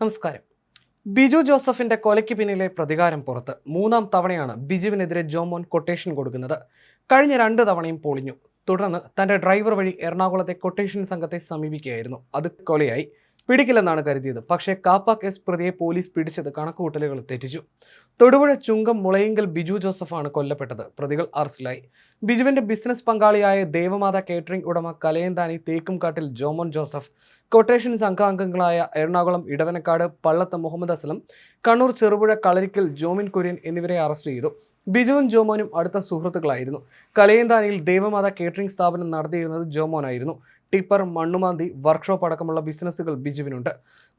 നമസ്കാരം. ബിജു ജോസഫിന്റെ കൊലയ്ക്ക് പിന്നിലെ പ്രതികാരം പുറത്ത്. മൂന്നാം തവണയാണ് ബിജുവിനെതിരെ ജോമോൻ കൊട്ടേഷൻ കൊടുക്കുന്നത്. കഴിഞ്ഞ രണ്ട് തവണയും പൊളിഞ്ഞു. തുടർന്ന് തന്റെ ഡ്രൈവർ വഴി എറണാകുളത്തെ കൊട്ടേഷൻ സംഘത്തെ സമീപിക്കുകയായിരുന്നു. അത് കൊലയായി. പിടിക്കില്ലെന്നാണ് കരുതിയത്. പക്ഷേ കാപ്പ കേസ് പ്രതിയെ പോലീസ് പിടിച്ചത് കണക്കുകൂട്ടലുകൾ തെറ്റിച്ചു. തൊടുപുഴ ചുങ്കം മുളയിങ്കൽ ബിജു ജോസഫാണ് കൊല്ലപ്പെട്ടത്. പ്രതികൾ അറസ്റ്റിലായി. ബിജുവിന്റെ ബിസിനസ് പങ്കാളിയായ ദേവമാത കേറ്ററിംഗ് ഉടമ കലയന്താനി തേക്കുംകാട്ടിൽ ജോമോൻ ജോസഫ് കൊട്ടേഷൻ സംഘാംഗങ്ങളായ എറണാകുളം ഇടവനക്കാട് പള്ളത്ത് മുഹമ്മദ് അസ്ലം കണ്ണൂർ ചെറുപുഴ കളരിക്കൽ ജോമിൻ കുര്യൻ എന്നിവരെ അറസ്റ്റ് ചെയ്തു. ബിജുവും ജോമോനും അടുത്ത സുഹൃത്തുക്കളായിരുന്നു. കലയന്താനിയിൽ ദേവമാത കേറ്ററിംഗ് സ്ഥാപനം നടത്തിയിരുന്നത് ജോമോനായിരുന്നു. ടിപ്പർ മണ്ണുമാന്തി വർക്ക്ഷോപ്പ് അടക്കമുള്ള ബിസിനസ്സുകൾ ബിജുവിനുണ്ട്.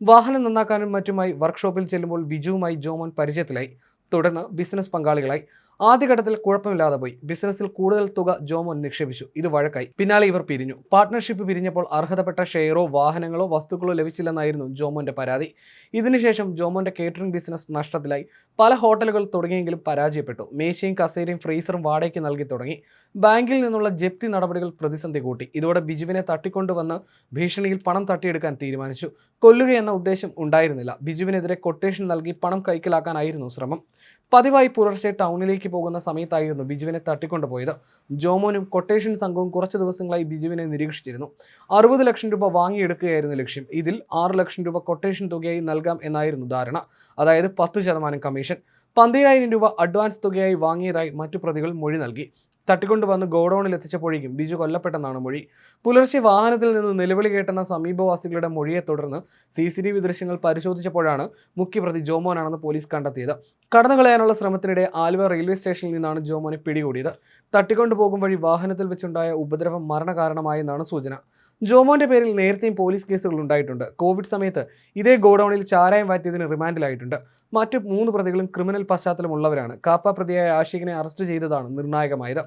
വാഹനം നന്നാക്കാനും മറ്റുമായി വർക്ക്ഷോപ്പിൽ ചെല്ലുമ്പോൾ ബിജുവുമായി ജോമോൻ പരിചയത്തിലായി. തുടർന്ന് ബിസിനസ് പങ്കാളികളായി. ആദ്യഘട്ടത്തിൽ കുഴപ്പമില്ലാതെ പോയി. ബിസിനസ്സിൽ കൂടുതൽ തുക ജോമോൻ നിക്ഷേപിച്ചു. ഇത് വഴക്കായി. പിന്നാലെ ഇവർ പിരിഞ്ഞു. പാർട്ട്ണർഷിപ്പ് പിരിഞ്ഞപ്പോൾ അർഹതപ്പെട്ട ഷെയറോ വാഹനങ്ങളോ വസ്തുക്കളോ ലഭിച്ചില്ലെന്നായിരുന്നു ജോമോന്റെ പരാതി. ഇതിനുശേഷം ജോമോന്റെ കേറ്ററിംഗ് ബിസിനസ് നഷ്ടത്തിലായി. പല ഹോട്ടലുകൾ തുടങ്ങിയെങ്കിലും പരാജയപ്പെട്ടു. മേശയും കസേരയും ഫ്രീസറും വാടകയ്ക്ക് നൽകി തുടങ്ങി. ബാങ്കിൽ നിന്നുള്ള ജപ്തി നടപടികൾ പ്രതിസന്ധി കൂട്ടി. ഇതോടെ ബിജുവിനെ തട്ടിക്കൊണ്ടുവന്ന് ഭീഷണിയിൽ പണം തട്ടിയെടുക്കാൻ തീരുമാനിച്ചു. കൊല്ലുകയെന്ന ഉദ്ദേശം ഉണ്ടായിരുന്നില്ല. ബിജുവിനെതിരെ കൊട്ടേഷൻ നൽകി പണം കൈക്കലാക്കാനായിരുന്നു ശ്രമം. പതിവായി പുലർച്ചെ ടൗണിലേക്ക് പോകുന്ന സമയത്തായിരുന്നു ബിജുവിനെ തട്ടിക്കൊണ്ടുപോയത്. ജോമോനും കൊട്ടേഷൻ സംഘവും കുറച്ച് ദിവസങ്ങളായി ബിജുവിനെ നിരീക്ഷിച്ചിരുന്നു. അറുപത് ലക്ഷം രൂപ വാങ്ങിയെടുക്കുകയായിരുന്നു ലക്ഷ്യം. ഇതിൽ ആറ് ലക്ഷം രൂപ കൊട്ടേഷൻ തുകയായി നൽകാം എന്നായിരുന്നു ധാരണ. അതായത് പത്ത് ശതമാനം കമ്മീഷൻ പന്തിരായിരം രൂപ അഡ്വാൻസ് തുകയായി വാങ്ങിയതായി മറ്റു പ്രതികൾ മൊഴി നൽകി. തട്ടിക്കൊണ്ടുവന്ന് ഗോഡൌണിൽ എത്തിച്ചപ്പോഴേക്കും ബിജു കൊല്ലപ്പെട്ടെന്നാണ് മൊഴി. പുലർച്ചെ വാഹനത്തിൽ നിന്ന് നിലവിളി കേട്ടെന്ന സമീപവാസികളുടെ മൊഴിയെ തുടർന്ന് സി സി ടി വി ദൃശ്യങ്ങൾ പരിശോധിച്ചപ്പോഴാണ് മുഖ്യപ്രതി ജോമോനാണെന്ന് പോലീസ് കണ്ടെത്തിയത്. കടന്നു കളയാനുള്ള ശ്രമത്തിനിടെ ആലുവ റെയിൽവേ സ്റ്റേഷനിൽ നിന്നാണ് ജോമോനെ പിടികൂടിയത്. തട്ടിക്കൊണ്ടു പോകും വഴി വാഹനത്തിൽ വെച്ചുണ്ടായ ഉപദ്രവം മരണകാരണമായെന്നാണ് സൂചന. ജോമോന്റെ പേരിൽ നേരത്തെയും പോലീസ് കേസുകൾ ഉണ്ടായിട്ടുണ്ട്. കോവിഡ് സമയത്ത് ഇതേ ഗോഡൌണിൽ ചാരായം വാറ്റിയതിന് റിമാൻഡിലായിട്ടുണ്ട്. മറ്റ് മൂന്ന് പ്രതികളും ക്രിമിനൽ പശ്ചാത്തലമുള്ളവരാണ്. കാപ്പ പ്രതിയായ ആഷിഖിനെ അറസ്റ്റ് ചെയ്തതാണ് നിർണായകമായത്.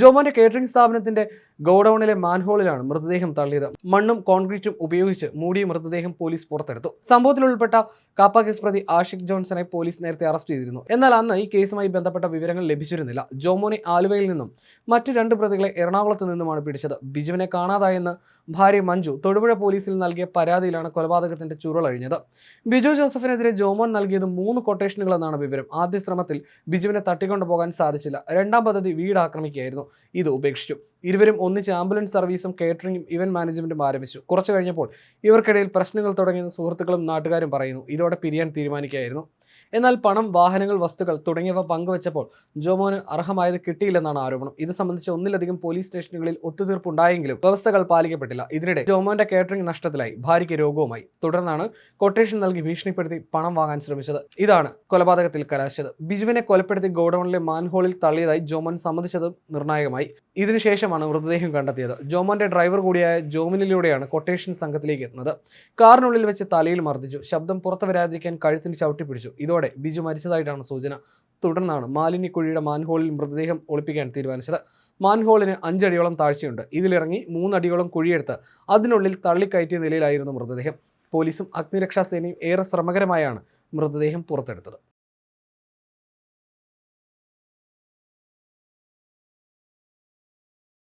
ജോമോന്റെ കേറ്ററിംഗ് സ്ഥാപനത്തിന്റെ ഗോഡൌണിലെ മാൻഹോളിലാണ് മൃതദേഹം തള്ളിയത്. മണ്ണും കോൺക്രീറ്റും ഉപയോഗിച്ച് മൂടിയ മൃതദേഹം പോലീസ് പുറത്തെടുത്തു. സംഭവത്തിൽ ഉൾപ്പെട്ട കാപ്പ കേസ് പ്രതി ആഷിഖ് ജോൺസനെ പോലീസ് നേരത്തെ അറസ്റ്റ് ചെയ്തിരുന്നു. എന്നാൽ അന്ന് ഈ കേസുമായി ബന്ധപ്പെട്ട വിവരങ്ങൾ ലഭിച്ചിരുന്നില്ല. ജോമോനെ ആലുവയിൽ നിന്നും മറ്റു രണ്ട് പ്രതികളെ എറണാകുളത്ത് നിന്നുമാണ് പിടിച്ചത്. ബിജുവിനെ കാണാതായെന്ന് ഭാര്യ മഞ്ജു തൊടുപുഴ പോലീസിൽ നൽകിയ പരാതിയിലാണ് കൊലപാതകത്തിന്റെ ചുരുളഴിഞ്ഞത് ബിജു ജോസഫിനെതിരെ ജോമോൻ നൽകിയത് മൂന്ന് കൊട്ടേഷനുകളെന്നാണ് വിവരം. ആദ്യ ശ്രമത്തിൽ ബിജുവിനെ തട്ടിക്കൊണ്ടുപോകാൻ സാധിച്ചില്ല. രണ്ടാം പദ്ധതി വീട് ആക്രമിക്കുകയായിരുന്നു ഇത് ഉപേക്ഷിച്ചു. ഇരുവരും ഒന്നിച്ച് ആംബുലൻസ് സർവീസും കേറ്ററിംഗും ഇവന്റ് മാനേജ്മെന്റും ആരംഭിച്ചു. കുറച്ചു കഴിഞ്ഞപ്പോൾ ഇവർക്കിടയിൽ പ്രശ്നങ്ങൾ തുടങ്ങിയെന്ന് സുഹൃത്തുക്കളും നാട്ടുകാരും പറയുന്നു. ഇതോടെ പിരിയാൻ തീരുമാനിക്കുകയായിരുന്നു. എന്നാൽ പണം വാഹനങ്ങൾ വസ്തുക്കൾ തുടങ്ങിയവ പങ്കുവച്ചപ്പോൾ ജോമോന് അർഹമായത് കിട്ടിയില്ലെന്നാണ് ആരോപണം. ഇത് സംബന്ധിച്ച് ഒന്നിലധികം പോലീസ് സ്റ്റേഷനുകളിൽ ഒത്തുതീർപ്പുണ്ടായെങ്കിലും വ്യവസ്ഥകൾ പാലിക്കപ്പെട്ടില്ല. ഇതിനിടെ ജോമോന്റെ കേറ്ററിംഗ് നഷ്ടത്തിലായി. ഭാര്യയ്ക്ക് രോഗവുമായി. തുടർന്നാണ് കൊട്ടേഷൻ നൽകി ഭീഷണിപ്പെടുത്തി പണം വാങ്ങാൻ ശ്രമിച്ചത്. ഇതാണ് കൊലപാതകത്തിൽ കലാശിച്ചത്. ബിജുവിനെ കൊലപ്പെടുത്തി ഗോഡൌണിലെ മാൻഹോളിൽ തള്ളിയതായി ജോമോൻ സമ്മതിച്ചത് നിർണായകമായി. ഇതിനുശേഷമാണ് മൃതദേഹം കണ്ടെത്തിയത്. ജോമോന്റെ ഡ്രൈവർ കൂടിയായ ജോമിനിലൂടെയാണ് കൊട്ടേഷൻ സംഘത്തിലേക്ക് എത്തുന്നത്. കാറിനുള്ളിൽ വെച്ച് തലയിൽ മർദ്ദിച്ചു. ശബ്ദം പുറത്തു വരാതിരിക്കാൻ കഴുത്തിന് ചവിട്ടി പിടിച്ചു. ഇതോടെ ബിജു മരിച്ചതായിട്ടാണ് സൂചന. തുടർന്നാണ് മാലിന്യക്കുഴിയുടെ മാൻഹോളിൽ മൃതദേഹം ഒളിപ്പിക്കാൻ തീരുമാനിച്ചത്. മാൻഹോളിന് അഞ്ചടിയോളം താഴ്ചയുണ്ട്. ഇതിലിറങ്ങി മൂന്നടിയോളം കുഴിയെടുത്ത് അതിനുള്ളിൽ തള്ളിക്കയറ്റിയ നിലയിലായിരുന്നു മൃതദേഹം. പോലീസും അഗ്നിരക്ഷാസേനയും ഏറെ ശ്രമകരമായാണ് മൃതദേഹം പുറത്തെടുത്തത്.